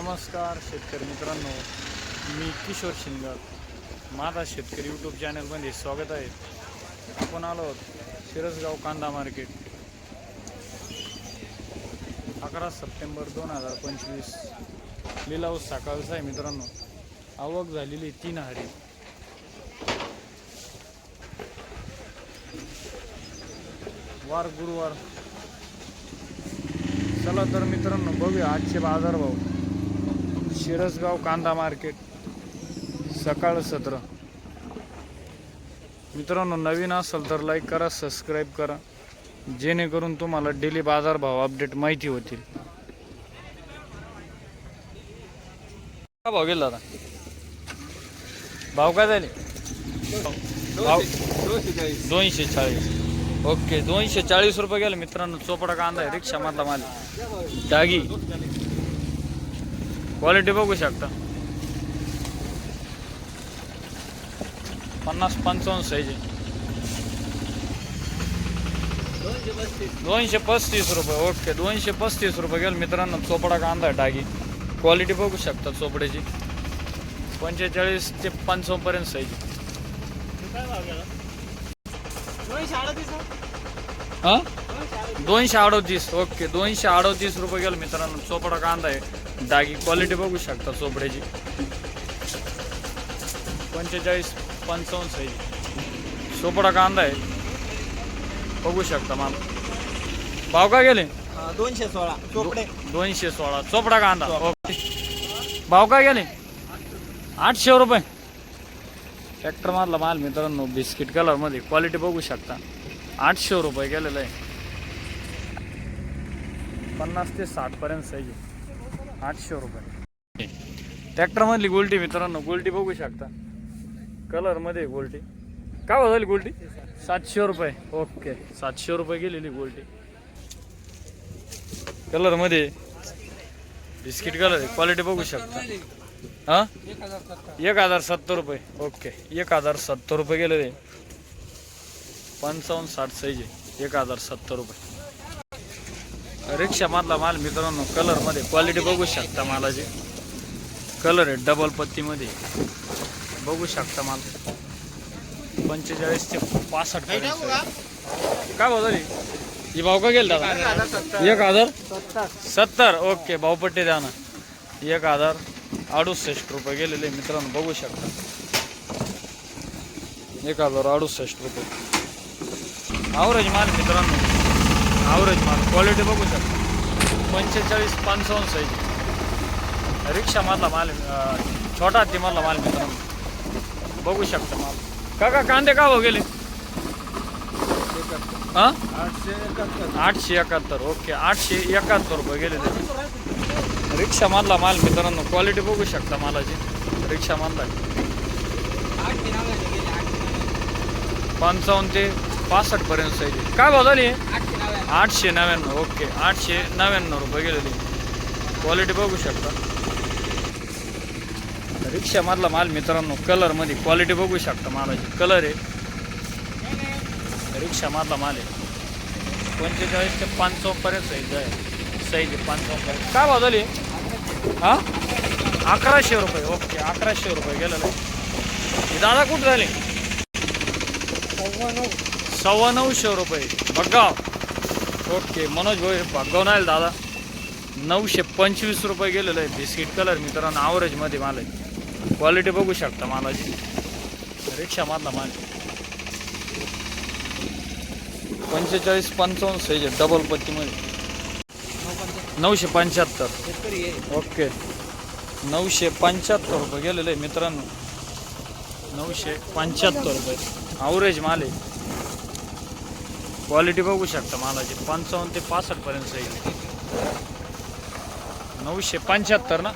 नमस्कार शेतकरी मित्रांनो मी किशोर शिंदर माझा शेतकरी यूट्यूब चॅनलमध्ये स्वागत आहे. आपण आलो आहोत शिरसगाव कांदा मार्केट अकरा सप्टेंबर दोन हजार पंचवीस. लिलाव सकाळचा आहे मित्रांनो. आवक झालेली तीन हारी. वार गुरुवार. चला तर मित्रांनो बघूया आजचे बाजारभाव. शिरसगाव कांदा मार्केट सकाळ सत्र. मित्रांनो नवीन असेल तर लाईक करा सबस्क्राईब करा. जेणेकरून तुम्हाला डेली बाजारभाव अपडेट माहिती होतील. का भाव गेला दादा भाव काय झाले? भाव दोनशे चाळीस. ओके दोनशे चाळीस रुपये गेले मित्रांनो. चोपडा कांदा आहे रिक्षा मधला माल. डागी. क्वालिटी बघू शकता. पन्नास पंचावन्न साईज दोनशे पस्तीस रुपये ओके दोनशे पस्तीस रुपये गेल मित्रांनो चोपडा कांदा टाकी. डागी क्वालिटी बघू शकता चोपड्याची. पंचेचाळीस ते पंचावन्न पर्यंत साईज हां? दोनशे अडोतीस ओके दोनशे अडोतीस रुपये गेल मित्रांनो चोपडा कांदा आहे. डागी क्वालिटी बघू शकता चोपड्याची पंचेचाळीस पंचावन्न साईज चोपडा कांदा आहे. बघू शकता माल. भाव का गेले? दोनशे सोळा. चोपडे. दोनशे सोळा. चोपडा कांदा. ओके. भाव काय गेले? आठशे रुपये. ट्रॅक्टर मधला माल मित्रांनो बिस्किट कलरमध्ये क्वालिटी बघू शकता. आठशे रुपये गेलेलं आहे. पन्नास ते साठ पर्यंत साईज आहे. आठशे रुपये. ट्रॅक्टर मधली गोल्टी मित्रांनो गोल्टी बघू शकता. कलरमध्ये गोल्टी. काय झाली गोल्टी? सातशे रुपये. ओके. सातशे रुपये गेलेली गोल्टी. कलरमध्ये बिस्किट कलर आहे. क्वालिटी बघू शकता. हा? एक हजार सत्तर रुपये. ओके. एक हजार सत्तर रुपये गेलेले पंचावन्न साठ साईज आहे. एक हजार सत्तर रुपये. रिक्षा मधला माल मित्रांनो कलरमध्ये क्वालिटी बघू शकता मालाची. कलर आहे डबल पत्तीमध्ये. बघू शकता माल. पंचेचाळीस ते पासष्ट काय भाव झाली? ही भाव का गेला दादा एक हजार? सत्तर. ओके भावपट्टी द्या ना. एक हजार अडुसष्ट रुपये गेलेले मित्रांनो बघू शकता. एक हजार अडुसष्ट रुपये. आवरेज माल मित्रांनो. आवरेज माल. क्वालिटी बघू शकता. पंचेचाळीस पंचावन्न साईज रिक्षा मधला माल छोटा हत्ती मधला माल मित्रांनो. बघू शकता माल. काका कांदे का भाव गेले? हा? आठशे एकाहत्तर. आठशे एकाहत्तर. ओके. आठशे एकाहत्तर रुपये गेलेले रिक्षा मधला माल मित्रांनो क्वालिटी बघू शकता मालाची. रिक्षा मधला. पंचावन्न ते पासष्ट पर्यंत साईज आहे. काय भाव झाली? आठशे नव्याण्णव. ओके. आठशे नव्याण्णव रुपये गेलेली. क्वालिटी बघू शकता. रिक्षा मधला माल मित्रांनो कलरमध्ये क्वालिटी बघू शकता मालाची. कलर आहे. रिक्षा मधला माल आहे. पंचेचाळीस ते पंचावन्न पर्यंत साईज आहे. साईज आहे पंचावन्न पर्यंत. काय भाव झाली? हा? अकराशे रुपये. ओके. अकराशे रुपये गेलेलं आहे. दादा कुठं झाले? सव्वा नऊशे रुपये. भगाव ओके मनोज भाई भगाव नाही दादा. नऊशे पंचवीस रुपये गेलेलं आहे बिस्किट कलर. मित्रांनो ॲव्हरेजमध्ये माल आहे. क्वालिटी बघू शकता मालाची. रिक्षा मधला माल. पंचेचाळीस पंचावन्न साईज आहे डबल पत्तीमध्ये नऊशे पंच्याहत्तर. ओके. नऊशे पंच्याहत्तर रुपये गेलेले आहे मित्रांनो. नऊशे पंच्याहत्तर रुपये. ॲव्हरेज माल आहे. क्वालिटी बघू शकता मालाची. पंचावन्न ते पासष्ट पर्यंत साईज नऊशे पंच्याहत्तर ना?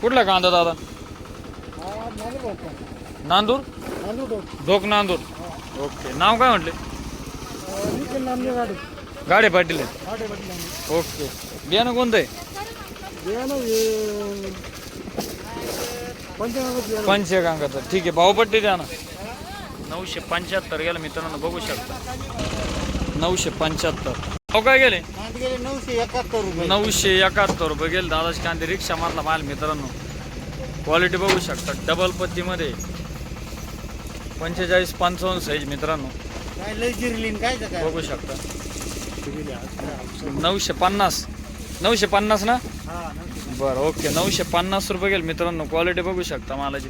कुठला कांदा दादा? नांदूर? ढोक नांदूर. ओके. नाव काय म्हटले? गाडे पाटील आहे ओके. बियाणं कोणतं आहे? पंचगांगाचं. ठीक आहे. भावपट्टी द्या ना. नऊशे पंच्याहत्तर गेलं मित्रांनो बघू शकता. नऊशे पंच्याहत्तर. अहो काय गेले? नऊशे एकाहत्तर रुपये. नऊशे एकाहत्तर रुपये गेले. दादाची कांदे रिक्षा मधला माल मित्रांनो. क्वालिटी बघू शकता. डबल पत्तीमध्ये पंचेचाळीस पंचावन्न साईज मित्रांनो. काय बघू शकता. नऊशे पन्नास. नऊशे पन्नास ना? हा बरं ओके. नऊशे पन्नास रुपये गेले मित्रांनो. क्वालिटी बघू शकता मालाची.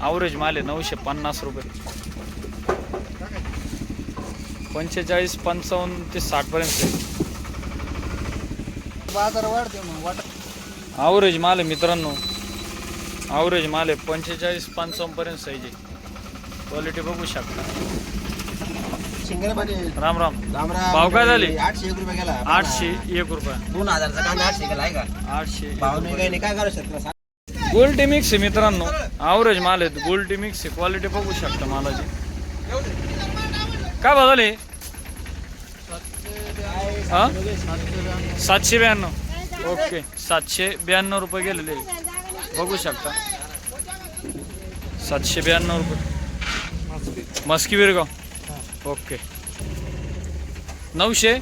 ॲव्हरेज माल आहे नऊशे पन्नास रुपये. पंचेचाळीस पंचावन्न ते साठपर्यंत बाजार वाढते मग वाट ॲव्हरेज माल आहे मित्रांनो. ॲव्हरेज माल आहे पंचेचाळीस पंचावन्नपर्यंत साईज आहे. क्वालिटी बघू शकता. शिंगरमध्ये राम राम. रामराम भाव काय झाले? आठशे एक रुपये गेला. आठशे एक रुपया. दोन हजारचा कांदा आठशे गेला आहे का? आठशे एक भाव नाही रुपया. काही नाही काय करू शकतो? सांग गोल्टी मिक्स आहे मित्रांनो. ॲव्हरेज माल आहेत गोल्टी मिक्स आहे. क्वालिटी बघू शकता मालाची. काय बदल हा सातशे ब्याण्णव ओके सातशे ब्याण्णव रुपये गेलेले आहे. बघू शकता सातशे ब्याण्णव रुपये मस्की विरगाव ओके नऊशे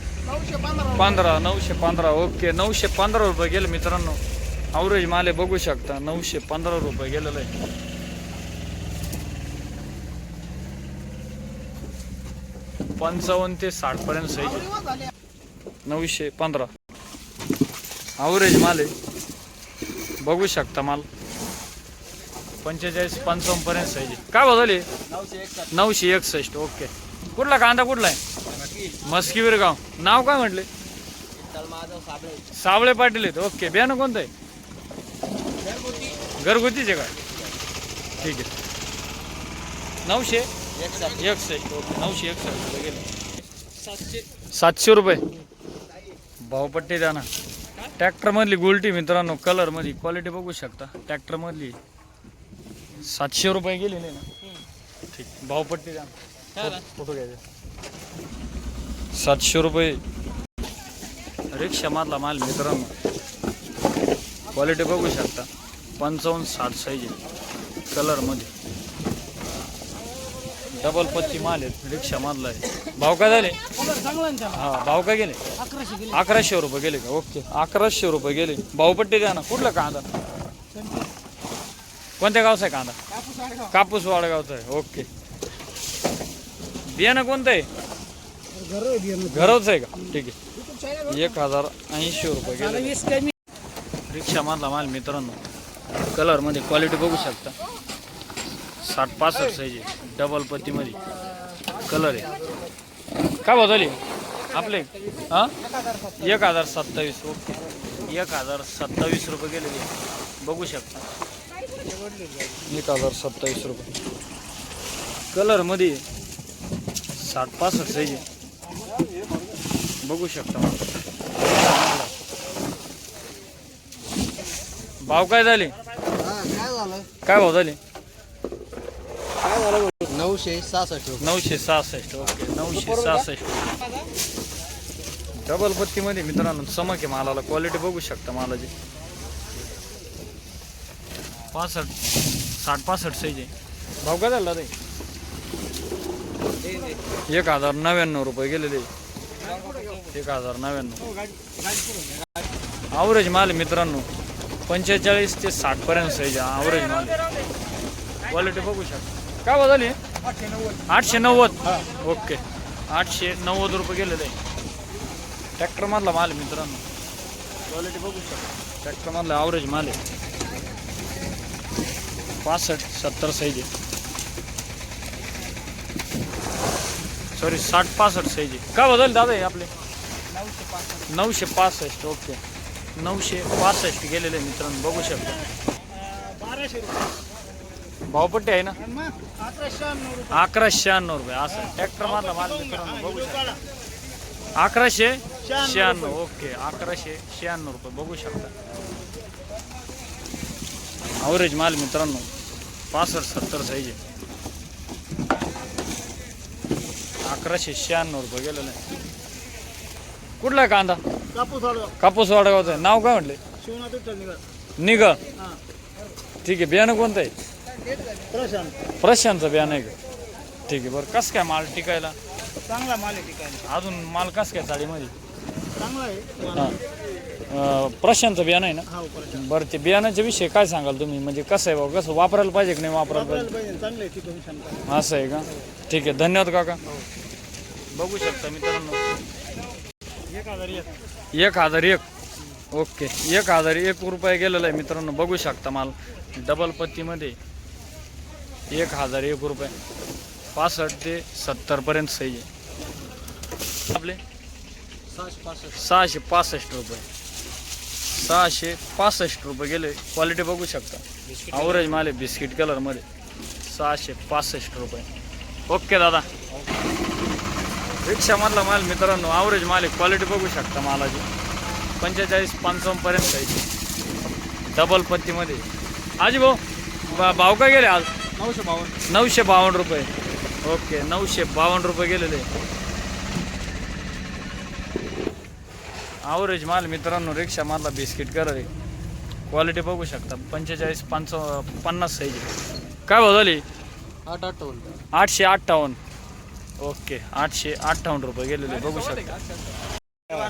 पंधरा नऊशे पंधरा ओके नऊशे पंधरा रुपये गेले मित्रांनो ॲव्हरेज माले बघू शकता नऊशे पंधरा रुपये गेलेलं आहे पंचावन्न ते साठ पर्यंत साईज नऊशे पंधरा. अवरेज माल आहे. बघू शकता माल. पंचेचाळीस पंचावन्न पर्यंत साईज काय बदलले नऊशे एकसष्ट नऊशे एकसष्ट. ओके. कुठला कांदा कुठला आहे? मस्कीवीर गाव. नाव काय म्हटले? सावळे पाटील आहेत. ओके. बियाणं कोणतं आहे? घरगुतीचे का? ठीक आहे. नऊशे एकसष्ट नऊशे एकसष्ट रुपये. गेले सातशे रुपये भावपट्टी द्या ना. ट्रॅक्टरमधली गोल्टी मित्रांनो कलरमधली. क्वालिटी बघू शकता. ट्रॅक्टरमधली. सातशे रुपये गेली नाही ना. ठीक. भावपट्टी द्या ना. फोटो घ्यायचे सातशे रुपये. रिक्षा मधला माल मित्रांनो. क्वालिटी बघू शकता. पंचावन्न साठ साईज कलरमध्ये डबल पच्ची माल आहेत. रिक्षा मानला आहे. भाव काय झाले? हा भाव काय गेले? अकराशे रुपये गेले का? ओके. अकराशे रुपये गेले. भाऊपट्टी द्या ना. कुठला कांदा? कोणत्या गावचा आहे कांदा? कापूस वाडगावचा आहे. ओके. बियाणं कोणतं आहे? घरच आहे का? ठीक आहे. एक हजार ऐंशी रुपये गेले. रिक्षा मधला माल मित्रांनो. कलरमध्ये क्वालिटी बघू शकता. साठ पासष्ट साईज आहे. डबल पत्तीमध्ये कलर आहे. काय भाव झाली? आपले? हां? एक हजार सत्तावीस ओके. एक हजार सत्तावीस रुपये गेलेले. बघू शकता. एक हजार सत्तावीस रुपये. कलरमध्ये साठ पासष्ट साईज आहे. बघू शकता. भाव काय झाले? काय झालं? काय भाव झालं? नऊशे सहासष्ट नऊशे सहासष्ट ओके. नऊशे सहासष्ट. डबल पत्तीमध्ये मित्रांनो चमक आहे मालाला. क्वालिटी बघू शकता मालाची. पासष्ट साठ पासष्ट साईज आहे. भाव काय झाला रे? एक हजार नव्याण्णव रुपये गेलेले. एक हजार नव्याण्णव. ॲव्हरेज माल मित्रांनो. पंचेचाळीस ते साठ पर्यंत साईज आहे. ॲव्हरेज माल क्वालिटी बघू शकता. काय बदल आठशे नव्वद. ओके. आठशे नव्वद रुपये गेलेले आहे ट्रॅक्टर मधला माल आहे मित्रांनो. क्वालिटी बघू शकता. ट्रॅक्टर मधला ॲव्हरेज माल आहे. पासष्ट सत्तर साईज आहे. सॉरी साठ पासष्ट साईज आहे. काय बदल दादा हे आपले? नऊशे पासष्ट. ओके. नऊशे पासष्ट गेलेले आहे मित्रांनो बघू शकता. बाराशे आहे रुपये. अकराशे शहाण्णव रुपये अकराशे शहाण्णव रुपये असं ट्रॅक्टर मधला माल मित्रांनो बघू शकता अकराशे शहाण्णव ओके अकराशे शहाण्णव रुपये बघू शकता ॲव्हरेज माल मित्रांनो पासष्ट सत्तर साईज आहे अकराशे शहाण्णव रुपये गेलेलं आहे कुठला आहे कांदा कापूस आलो कापूस वाडगावचा आहे नाव काय म्हटले शिवनाथ विठ्ठल निघत निघ हां ठीक आहे बियाणं कोणतं आहे प्रशांत. प्रशांतचं बियाणं आहे का ठीक आहे बरं. कसं काय माल टिकायला? चांगला माल आहे ठिकाणी अजून माल कसं काय चाळीमध्ये? चांगला आहे. हां. अं, प्रशांतचं बियाणं आहे ना? हा बरं ते बियाण्याच्या विषयी काय सांगाल तुम्ही? म्हणजे कसं आहे बाबा कसं वापरायला पाहिजे की नाही वापरायला पाहिजे? पाहिजे चांगलं आहे तिथून शंका असं आहे का? ठीक आहे धन्यवाद काका. बघू शकता मित्रांनो. एक हजार एक. एक हजार एक. ओके. एक हजार एक रुपये गेलेला आहे मित्रांनो. बघू शकता माल. डबल पत्तीमध्ये. एक हजार एक रुपये. पासष्ट ते सत्तरपर्यंत सही आहे. आपले? सहाशे पासष्ट रुपये. सहाशे पासष्ट रुपये गेले. क्वालिटी बघू शकता. आवरेज माल आहे बिस्किट कलरमध्ये सहाशे पासष्ट रुपये. ओके दादा. रिक्षामधला माल मित्रांनो आवरेज माल आहे. क्वालिटी बघू शकता मालाची. पंचेचाळीस पंचावन्नपर्यंत आहे. डबल पत्तीमध्ये. आजी भाऊ बा- भाव काय गेले आज? नऊशे बावन्न. नऊशे बावन्न रुपये. ओके नऊशे बावन्न रुपये गेलेले. आवरेज माल मित्रांनो रिक्षा मारला बिस्किट कलर आहे क्वालिटी बघू शकता. पंचेचाळीस पंच पन्नास साईज काय भाव झाली? आठ अठ्ठावन्न. आठशे अठ्ठावन्न. ओके आठशे अठ्ठावन्न रुपये गेलेले बघू शकता.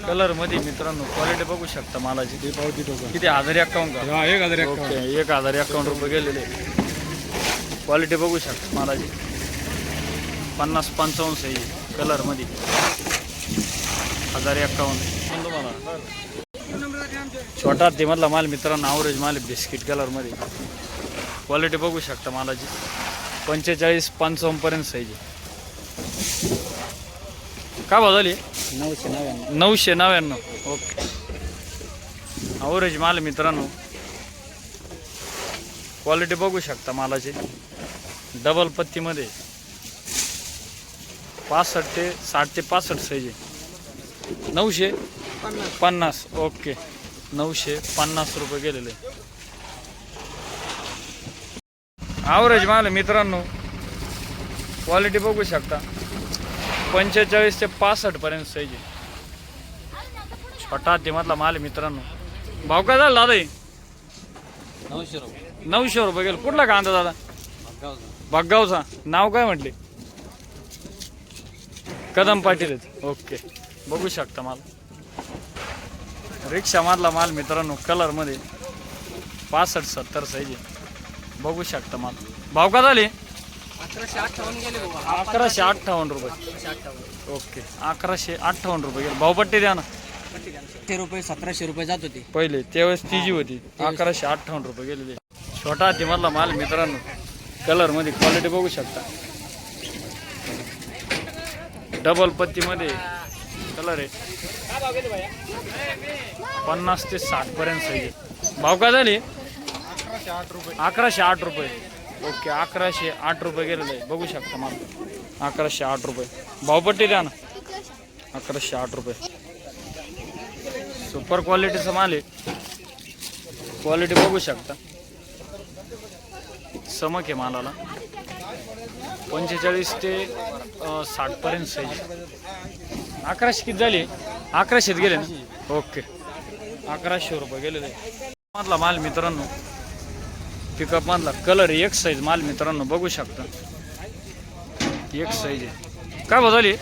कलरमध्ये मित्रांनो क्वालिटी बघू शकता मालाची. किती हजार एक्कावन्न का? एक हजार ओके एक हजार एक्कावन्न रुपये गेलेले. क्वालिटी बघू शकता मालाची. पन्नास पंचावन्न सही कलरमध्ये. हजार एक्कावन्न तुम्हाला छोटा मधला माल मित्रांनो आवरेज माल बिस्किट कलरमध्ये. क्वालिटी बघू शकता मालाची. पंचेचाळीस पंचावन्नपर्यंत साईज काय भाव झाली? नऊशे नव्याण्णव. नऊशे नव्याण्णव. ओके. आवरेज माल मित्रांनो. क्वालिटी बघू शकता मालाची. डबल पत्तीमध्ये पासष्ट ते साठ ते पासष्ट साईज आहे. नऊशे पन्नास. ओके. नऊशे पन्नास रुपये गेलेले. आवरेज माल मित्रांनो. क्वालिटी बघू शकता. पंचेचाळीस ते पासष्ट पर्यंत साईज आहे. छोटा मधला माल मित्रांनो. भाव काय झाला दादा? नऊशे रुपये. नऊशे रुपये गेला. कुठला कांदा दादा? बागगावचा नाव काय म्हटले? कदम पाटील. ओके. बघू शकता माल. रिक्षा मधला माल मित्रांनो कलरमध्ये पासष्ट सत्तर साईज बघू शकता माल. भाव का झाले अकराशे अठ्ठावन्न रुपये. ओके. अकराशे अठ्ठावन्न रुपये गेले. भावपट्टी द्या ना. ते रुपये सतराशे रुपये जात होते. पहिले त्यावेळेस ती जी होती. अकराशे अठ्ठावन्न रुपये गेलेली. छोटा हातीमधला माल मित्रांनो. कलरमध्ये क्वालिटी बघू शकता. डबल पत्तीमध्ये कलर आहे. पन्नास ते साठ पर्यंत भाव काय झाली? अकराशे आठ रुपये. ओके अकराशे आठ रुपये गेलेलं आहे. बघू शकता माल. अकराशे आठ रुपये. भावपट्टी द्या ना. अकराशे आठ रुपये. सुपर क्वालिटीचं माल आहे. क्वालिटी बघू शकता. चमक आहे मालाला. पंचेचाळीस ते साठपर्यंत साईज अकराशे किती झाली? अकराशेत गेले ना? ओके. अकराशे रुपये गेलेले. मधला माल मित्रांनो पिकअप मधला कलर एक साईज माल मित्रांनो बघू शकता. एक साईज आहे. काय झाली?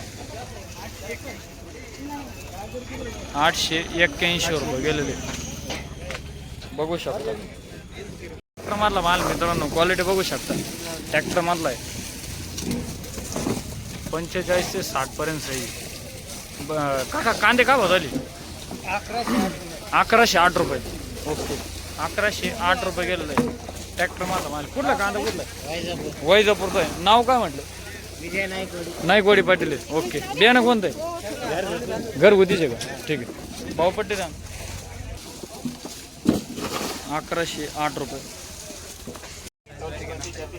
आठशे एक्क्याऐंशी रुपये गेलेले. बघू शकता. ट्रॅक्टर मधला माल मित्रांनो क्वालिटी बघू शकता. ट्रॅक्टर मधला आहे. पंचेचाळीस ते साठ पर्यंत साईज काका कांदे का भाव झाले? अकराशे आठ रुपये. ओके. अकराशे आठ रुपये गेलेलं आहे. ट्रॅक्टर माझा माल. कुठला कांदा कुठला वायजापूर वैजापूरचा आहे. नाव काय म्हटलं? विजय नाईकवाडी नाही पाटील आहे ओके. बियाणं कोणतं आहे? घरगुतीचे का? ठीक आहे. भावपट्टी द्या अकराशे आठ रुपये.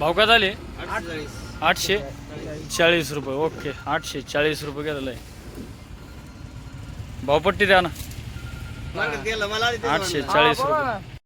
भाव काय झाले? आठशे? चाळीस रुपये ओके. आठशे चाळीस रुपये गेलेलं आहे. भावपट्टी द्या ना. आठशे. चाळीस रुपये.